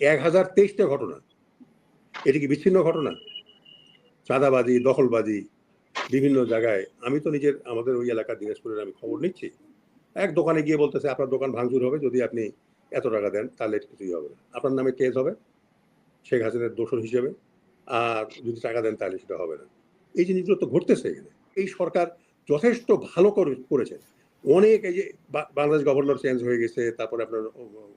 এক হাজার তেইশটা ঘটনা। এটি কি বিচ্ছিন্ন ঘটনা? চাঁদাবাজি, দখলবাজি, বিভিন্ন জায়গায়। আমি তো নিজের, আমাদের ওই এলাকার দিনাজপুরের আমি খবর নিচ্ছি। এক দোকানে গিয়ে বলতেছে, আপনার দোকান ভাঙচুর হবে, যদি আপনি এত টাকা দেন, তাহলে কিছুই হবে না। আপনার নামে কেস হবে, শেখ হাসিনার দোষর হিসেবে। আর যদি টাকা দেন, তাহলে সেটা হবে না। এই জিনিসগুলো তো ঘটতেছে এখানে। এই সরকার যথেষ্ট ভালো করে- করেছে। অনেক এই যে বাংলাদেশ গভর্নর চেঞ্জ হয়ে গেছে, তারপরে আপনার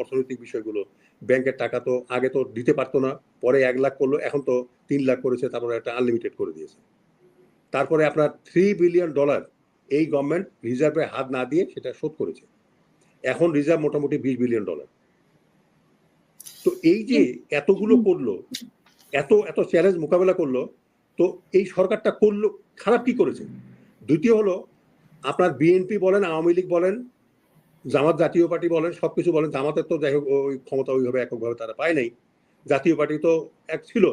অর্থনৈতিক বিষয়গুলো, ব্যাংকের টাকা তো আগে তো দিতে পারতো না, পরে এক লাখ করল, এখন তো তিন লাখ করেছে, তারপরে একটা আনলিমিটেড করে দিয়েছে। তারপরে আপনার থ্রি বিলিয়ন ডলার এই গভর্নমেন্ট রিজার্ভে হাত না দিয়ে সেটা শোধ করেছে। এখন রিজার্ভ মোটামুটি বিশ বিলিয়ন ডলার তো এই যে এতগুলো করল, এত এত চ্যালেঞ্জ মোকাবেলা করল, তো এই সরকারটা করল, খারাপ কি করেছে? দ্বিতীয় হলো আপনার বিএনপি বলেন, আওয়ামী লীগ বলেন, জামাত জাতীয় পার্টি বলেন, সবকিছু বলেন, জামাতের তো যাই হোক, ওই ক্ষমতা ওইভাবে এককভাবে তারা পায় নাই। জাতীয় পার্টি তো এক ছিল।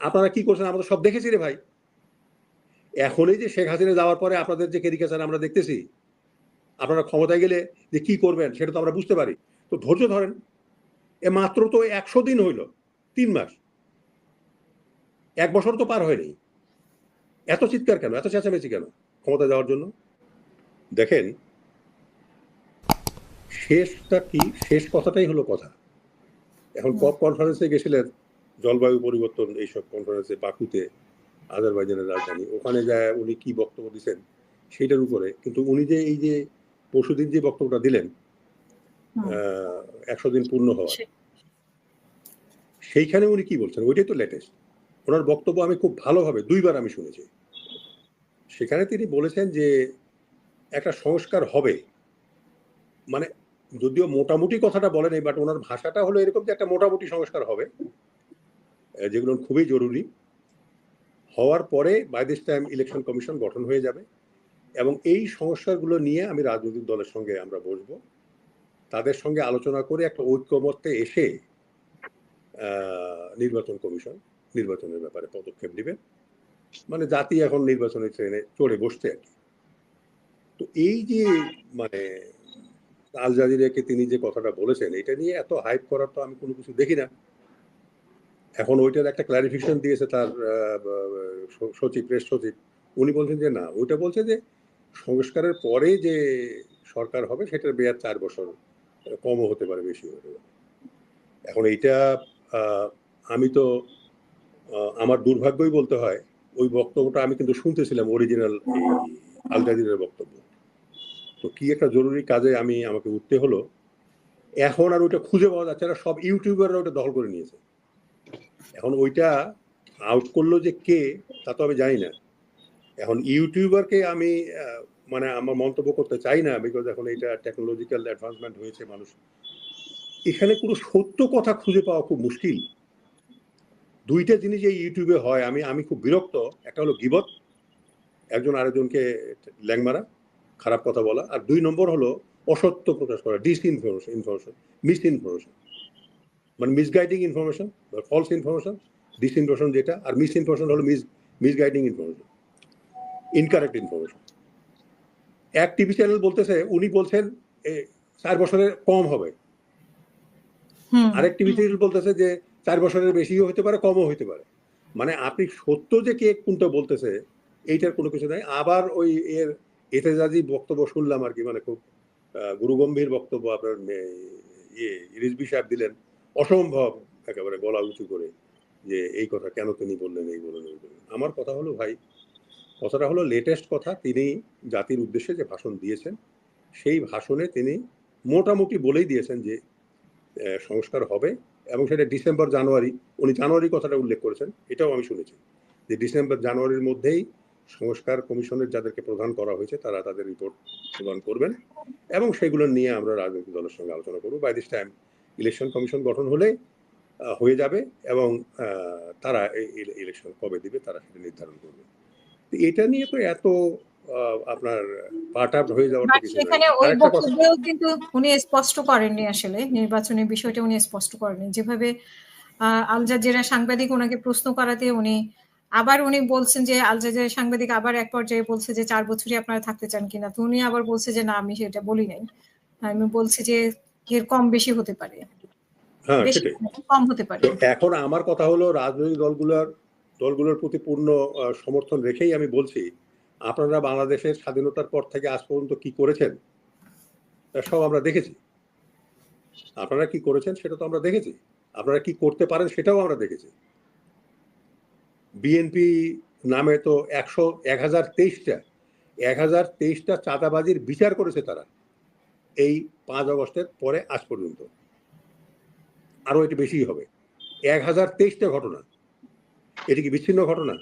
আপনারা কি করছেন? আমরা সব দেখেছি রে ভাই। এখনই যে শেখ হাসিনা যাওয়ার পরে আপনাদের যে কেরিকেচার আমরা দেখতেছি। আপনারা ক্ষমতায় গেলে যে কি করবেন, সেটা তো আমরা বুঝতে পারি। তো ধৈর্য ধরেন। এ মাত্র তো একশো দিন হইল, তিন মাস। এক বছর তো পার হয়নি। এত চিৎকার কেন? এত চেঁচামেচি কেন ক্ষমতা যাওয়ার জন্য? দেখেন শেষটা কি? শেষ কথাটাই হলো কথা। এখন কপ কনফারেন্সে গেছিলেন জলবায়ু পরিবর্তন এইসব কনফারেন্সে বাকুতে আজারবাইজানের রাজধানী। ওখানে যায় উনি কি বক্তব্য দিচ্ছেন সেটার উপরে। কিন্তু উনি যে এই যে পরশুদিন যে বক্তব্যটা দিলেন একশো দিন পূর্ণ হওয়া সেইখানে উনি কি বলছেন? ওইটাই তো লেটেস্ট ওনার বক্তব্য আমি খুব ভালোভাবে দুইবার আমি শুনেছি। সেখানে তিনি বলেছেন যে একটা সংস্কার হবে। মানে যদিও মোটামুটি কথাটা বলেন এই বাট ওনার ভাষাটা হলো এরকম যে একটা মোটামুটি সংস্কার হবে। যেগুলো খুবই জরুরি। হওয়ার পরে by this time election commission গঠন হয়ে যাবে এবং এই সংস্কারগুলো নিয়ে আমি রাজনৈতিক দলের সঙ্গে আমরা বসবো। তাদের সঙ্গে আলোচনা করে একটা ঐক্যমত্যে এসে নির্বাচন কমিশন নির্বাচনের ব্যাপারে পদক্ষেপ নেবে। মানে জাতি এখন নির্বাচনের ট্রেনে চড়ে বসছে আর কি। তো এই যে মানে আল জাজিরাকে তিনি যে কথাটা বলেছেন এটা নিয়ে এত হাইপ করার তো আমি কোনো কিছু দেখি না। এখন ওইটার একটা ক্লারিফিকেশন দিয়েছে তার সচিব প্রেস সচিব। উনি বলছেন যে না ওইটা বলছে যে সংস্কারের পরে যে সরকার হবে সেটার মেয়াদ চার বছর কমও হতে পারে বেশি হতে পারে। এখন এইটা আমি তো আমার দুর্ভাগ্যই বলতে হয় ওই বক্তব্যটা আমি কিন্তু শুনতেছিলাম অরিজিনাল আল জাজিরের বক্তব্য। তো কি একটা জরুরি কাজে আমি, আমাকে উঠতে হলো। এখন আর ওইটা খুঁজে পাওয়া যাচ্ছে না, সব ইউটিউবাররা ওটা দখল করে নিয়েছে। এখন ওইটা আউট করল যে কে, তা তো আমি জানি না। এখন ইউটিউবারকে আমি মানে আমার মন্তব্য করতে চাই না বিকজ এখন এটা টেকনোলজিক্যাল অ্যাডভান্সমেন্ট হয়েছে মানুষ। এখানে কোনো সত্য কথা খুঁজে পাওয়া খুব মুশকিল। দুইটা জিনিস এই ইউটিউবে হয়, আমি আমি খুব বিরক্ত। একটা হলো গিবত একজন আরেকজনকে ল্যাং মারা খারাপ কথা বলা। আর দুই নম্বর হলো অসত্য প্রকাশ করা disinformation information misinformation মানে misguiding information false information disinformation যেটা আর মিস ইনফরমেশন হলো mis misguiding information incorrect information এক টিভি চ্যানেল বলতেছে উনি বলছেন চার বছরের কম হবে। আরেক টিভি চ্যানেল বলতেছে যে চার বছরের বেশিও হতে পারে কমও হতে পারে। মানে আপনি সত্য যে কে কোনটা বলতেছে এইটার কোনো কিছু নাই। আবার ওই এর এতেজাজি বক্তব্য শুনলাম আর কি মানে খুব গুরুগম্ভীর বক্তব্য আপনার ইয়ে রিজবি সাহেব দিলেন। অসম্ভব একেবারে গলা উঁচু করে যে এই কথা কেন তিনি বললেন, এই বললেন ওই বললেন। আমার কথা হলো ভাই, কথাটা হলো লেটেস্ট কথা। তিনি জাতির উদ্দেশ্যে যে ভাষণ দিয়েছেন, সেই ভাষণে তিনি মোটামুটি বলেই দিয়েছেন যে সংস্কার হবে এবং সেটা ডিসেম্বর জানুয়ারি, উনি জানুয়ারি কথাটা উল্লেখ করেছেন, এটাও আমি শুনেছি। যে ডিসেম্বর জানুয়ারির মধ্যেই সংস্কার কমিশনের যাদেরকে প্রদান করা হয়েছে তারা তাদের রিপোর্ট প্রদান করবেন এবং সেগুলো নিয়ে আমরা রাজনৈতিক দলের সঙ্গে আলোচনা করব। By this time election commission গঠন হলে হয়ে যাবে এবং তারা ইলেকশন কবে দিবে তারা সেটা নির্ধারণ করবে। এটা নিয়ে তো এত আপনার পার্ট আপ হয়ে যাওয়ার। সেখানে ওই বক্তব্যেও কিন্তু উনি স্পষ্ট করেননি আসলে নির্বাচনের বিষয়টা উনি স্পষ্ট করেননি। যেভাবে আল জাজিরা সাংবাদিক ওনাকে প্রশ্ন করাতে উনি আবার উনি বলছেন যে আল জাজিরা সাংবাদিক আবার এক পর্যায়ে বলছে যে চার বছরই আপনারা থাকতে চান কিনা। তো উনি আবার বলছে যে না আমি সেটা বলি নাই। আমি বলছি যে এর কম বেশি হতে পারে। হ্যাঁ কম হতে পারে। এখন আমার কথা হলো রাজনৈতিক দলগুলোর দলগুলোর প্রতি পূর্ণ সমর্থন রেখেই আমি বলছি আপনারা বাংলাদেশের স্বাধীনতার পর থেকে আজ পর্যন্ত কি করেছেন সব আমরা দেখেছি। আপনারা কি করেছেন সেটা তো আমরা দেখেছি। আপনারা কি করতে পারেন সেটাও আমরা দেখেছি। বিএনপি নামে তো একশো এক হাজার তেইশটা এক হাজার তেইশটা চাঁদাবাজির বিচার করেছে তারা এই পাঁচ আগস্টের পরে আজ পর্যন্ত। আরও এটি বেশি হবে। এক হাজার তেইশটা ঘটনা। এটি কি বিচ্ছিন্ন ঘটনা?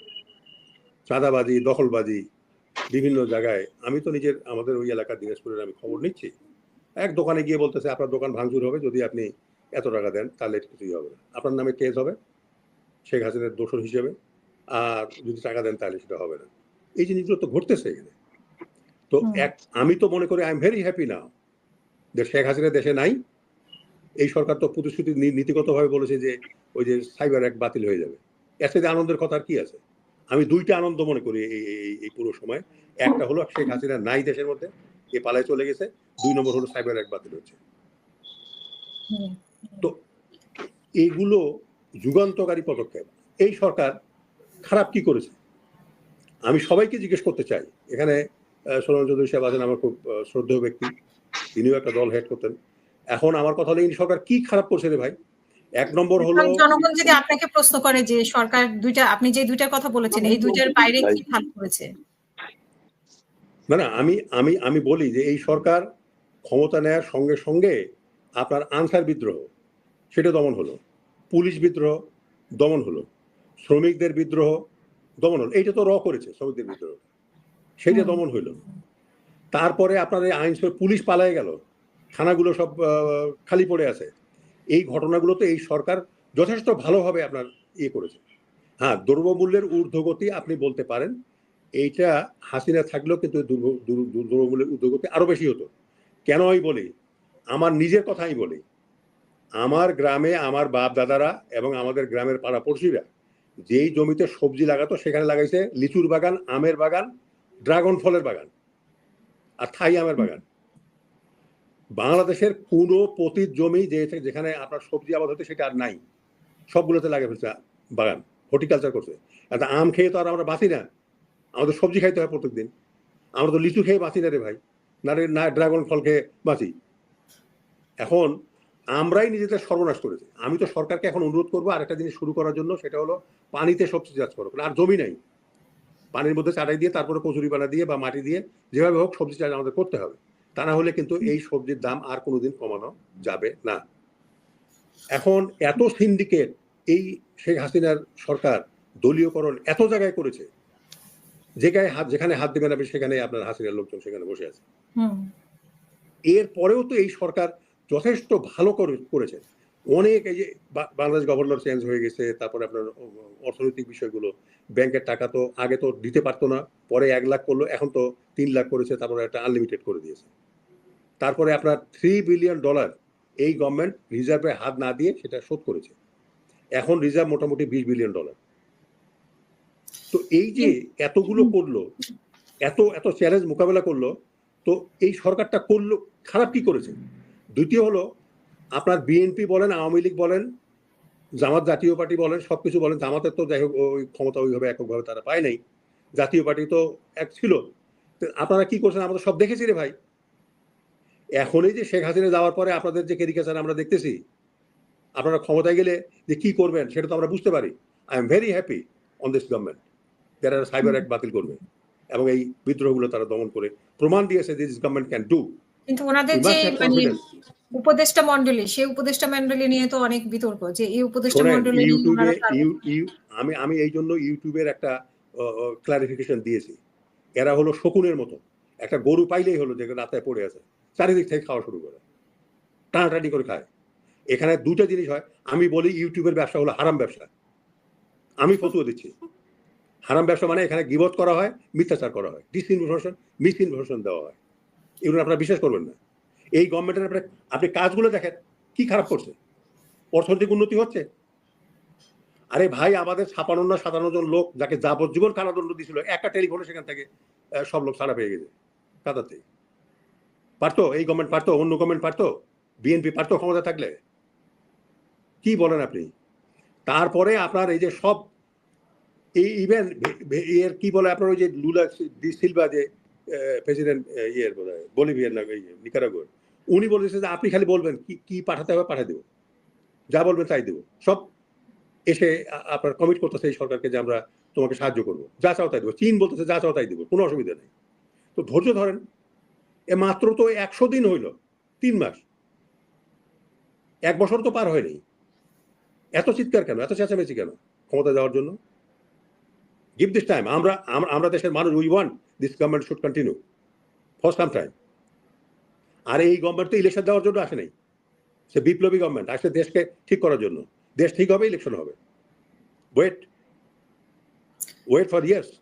চাঁদাবাজি, দখলবাজি বিভিন্ন জায়গায়। আমি তো নিজের, আমাদের ওই এলাকার দিনাজপুরের আমি খবর নিচ্ছি। এক দোকানে গিয়ে বলতেছে, আপনার দোকান ভাঙচুর হবে, যদি আপনি এত টাকা দেন, তাহলে কিছুই হবে না। আপনার নামে কেস হবে, শেখ হাসিনার দোষর হিসেবে। আর যদি টাকা দেন তাহলে সেটা হবে না। এই জিনিসগুলো তো ঘটতেছে এখানে। তো এক আমি তো মনে করি I am very happy now যে শেখ হাসিনা দেশে নাই। এই সরকার তো প্রতিশ্রুতি নীতিগতভাবে বলেছে যে ওই যে সাইবার এক বাতিল হয়ে যাবে। এর সাথে আনন্দের কথা আর কি আছে? আমি দুইটা আনন্দ মনে করি এই এই- এই- এই পুরো সময়। একটা হলো শেখ হাসিনা নাই দেশের মধ্যে এ পালায় চলে গেছে। দুই নম্বর হলো সাইবার এক বাতিল হচ্ছে। তো এইগুলো যুগান্তকারী পদক্ষেপ। এই সরকার খারাপ কি করেছে? আমি সবাইকে জিজ্ঞেস করতে চাই। এখানে সোনাল চৌধুরী সাহেব আছেন আমার খুব শ্রদ্ধেয় ব্যক্তি। তিনিও একটা দল হেড করতেন। এখন আমার কথা হলো সরকার কি খারাপ করছে রে ভাই? এক নম্বর হলো জনগণ যদি আপনাকে প্রশ্ন করে যে সরকার দুইটা আপনি যে দুইটার কথা বলেছেন এই দুইটার বাইরে কি ভালো করেছে? না না আমি আমি আমি বলি যে এই সরকার ক্ষমতা নেয়ার সঙ্গে সঙ্গে আপনার আনসার বিদ্রোহ সেটা দমন হলো। পুলিশ বিদ্রোহ দমন হলো। শ্রমিকদের বিদ্রোহ দমন হলো। এইটা তো র করেছে শ্রমিকদের বিদ্রোহ। সেইটা দমন হইল। তারপরে আপনার এই আইন পুলিশ পালায় গেল। থানাগুলো সব খালি পড়ে আছে। এই ঘটনাগুলো তো এই সরকার যথেষ্ট ভালোভাবে আপনার ইয়ে করেছে। হ্যাঁ দ্রব্যমূল্যের ঊর্ধ্বগতি আপনি বলতে পারেন। এইটা হাসিনা থাকলেও কিন্তু দ্রব্যমূল্যের ঊর্ধ্বগতি আরও বেশি হতো। কেন আমি বলি? আমার নিজের কথাই বলি। আমার গ্রামে আমার বাপ দাদারা এবং আমাদের গ্রামের পাড়া পড়শিরা যেই জমিতে সবজি লাগাতো, সেখানে লাগাইছে লিচুর বাগান, আমের বাগান, ড্রাগন ফলের বাগান আর থাই আমের বাগান। বাংলাদেশের কোনো পতিত জমি যে যেখানে আপনার সবজি আবাদ হতো, সেটা আর নাই। সবগুলোতে লাগে ফেলছে বাগান, হর্টিকালচার করছে। একটা আম খেয়ে তো আর আমরা বাঁচি না। আমাদের সবজি খাইতে হয় প্রত্যেকদিন। আমরা তো লিচু খেয়ে বাঁচি না রে ভাই। না রে, না ড্রাগন ফল খেয়ে বাঁচি। এখন আমরাই নিজেদের সর্বনাশ করেছি। আমি তো সরকারকে এখন অনুরোধ করব আরেকটা জিনিস শুরু করার জন্য সেটা হলো পানিতে সবজি চাষ করো। আর জমি নাই। পানির মধ্যে চাটাই দিয়ে তারপরে কচুরি পানা দিয়ে বা মাটি দিয়ে যেভাবে হোক সবজি চাষ আমাদের করতে হবে। তা না হলে কিন্তু এই সবজির দাম আর কোনোদিন কমানো যাবে না। এখন এত সিন্ডিকেট এই শেখ হাসিনার সরকার দলীয়করণ এত জায়গায় করেছে যেখানে হাত যেখানে হাত দেবেন আপনি সেখানে আপনার হাসিনার লোকজন সেখানে বসে আছে। এর পরেও তো এই সরকার যথেষ্ট ভালো করে- করেছে। অনেক এই যে বাংলাদেশ গভর্নর চেঞ্জ হয়ে গেছে, তারপরে আপনার অর্থনৈতিক বিষয়গুলো ব্যাংকের টাকা তো আগে তো দিতে পারতো না, পরে এক লাখ করল, এখন তো তিন লাখ করেছে, তারপরে একটা আনলিমিটেড করে দিয়েছে। তারপরে আপনার থ্রি বিলিয়ন ডলার এই গভর্নমেন্ট রিজার্ভে হাত না দিয়ে সেটা শোধ করেছে। এখন রিজার্ভ মোটামুটি বিশ বিলিয়ন ডলার তো এই যে এতগুলো করল, এত এত চ্যালেঞ্জ মোকাবেলা করল, তো এই সরকারটা করল, খারাপ কি করেছে? দ্বিতীয় হলো, আপনার বিএনপি বলেন, আওয়ামী লীগ বলেন, জামাত জাতীয় পার্টি বলেন সব কিছু বলেন, জামাতের তো যাই হোক, ওই ক্ষমতা ওইভাবে এককভাবে তারা পায় নাই। জাতীয় পার্টি তো এক ছিল। আপনারা কি করছেন? আমরা সব দেখেছি রে ভাই। এখনই যে শেখ হাসিনা যাওয়ার পরে আপনাদের যে কেরিকেচার আমরা দেখতেছি, আপনারা ক্ষমতায় গেলে যে কি করবেন সেটা তো আমরা বুঝতে পারি। I am very happy on this government যারা সাইবার অ্যাক্ট বাতিল করবে এবং এই বিদ্রোহগুলো তারা দমন করে প্রমাণ দিয়েছে দিস গভর্নমেন্ট ক্যান ডু কিন্তু ওনাদের যে মানে উপদেষ্টা মন্ডলী সেই উপদেষ্টা মন্ডলী নিয়ে তো অনেক বিতর্ক যে এই উপদেষ্টা মন্ডলী ইউটিউবে আমি আমি এই জন্য ইউটিউবের একটা ক্লারিফিকেশন দিয়েছি। এরা হলো শকুনের মতো। একটা গরু পাইলেই হলো যে রাস্তায় পড়ে আছে চারিদিক থেকে খাওয়া শুরু করে। টানাটানি করে খায়। এখানে দুটো জিনিস হয়। আমি বলি ইউটিউবের ব্যবসা হলো হারাম ব্যবসা। আমি ফতুয়া দিচ্ছি। হারাম ব্যবসা মানে এখানে গিবত করা হয় মিথ্যাচার করা হয়। ডিসইনফরমেশন মিস ইনফরমেশন দেওয়া হয়। এগুলো আপনারা বিশ্বাস করবেন না। এই গভর্নমেন্টের আপনি আপনি কাজগুলো দেখেন, কি খারাপ করছে? অর্থনৈতিক উন্নতি হচ্ছে? আরে ভাই, আমাদের ছাপান্ন না সাতান্ন জন লোক যাকে যাবজ্জীবন কারাদণ্ড দিয়েছিল, একটা টেলিফোনে সেখান থেকে সব লোক ছাড়া পেয়ে গেছে কাদাতে পারতো? এই গভর্নমেন্ট পারতো? অন্য গভর্নমেন্ট পারতো? বিএনপি পারতো ক্ষমতা থাকলে? কি বলেন আপনি? তারপরে আপনার এই যে সব, এই ইভেন এর কি বলে আপনার ওই যে লুলা সিলভা যে প্রেসিডেন্ট ইয়ের বোধ হয় বলিভিয়ার না নিকারাগোর উনি বলেছে যে, আপনি খালি বলবেন কি কি পাঠাতে হবে, পাঠিয়ে দেবো। যা বলবেন তাই দেবো। সব এসে আপনার কমিট করতেছে এই সরকারকে যে আমরা তোমাকে সাহায্য করব। যা চাও তাই দেবো। চীন বলতেছে যা চাও তাই দেবো। কোনো অসুবিধা নেই। তো ধৈর্য ধরেন, এ মাত্র তো একশো দিন হইল, তিন মাস। এক বছর তো পার হয়নি। এত চিৎকার কেন? এত চেঁচামেচি কেন ক্ষমতা যাওয়ার জন্য? গিভ দিস টাইম আমরা আমরা- দেশের মানুষ we want this government should continue for some time আর এই গভর্নমেন্ট তো ইলেকশন দেওয়ার জন্য আসে নাই? সে বিপ্লবী গভর্নমেন্ট আসলে দেশকে ঠিক করার জন্য। দেশ ঠিক হবে ইলেকশন হবে। ওয়েট ওয়েট ফর ইয়ার্স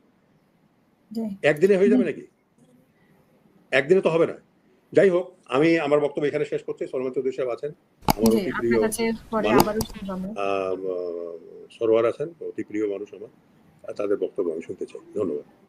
একদিনে হয়ে যাবে নাকি? একদিনে তো হবে না। যাই হোক আমি আমার বক্তব্য এখানে শেষ করছি। সলমান চৌধুরী সাহেব আছেন। আমার অতি প্রিয় সরোয়ার আছেন। অতি প্রিয় মানুষ আমার। তাদের বক্তব্য আমি শুনতে চাই। ধন্যবাদ।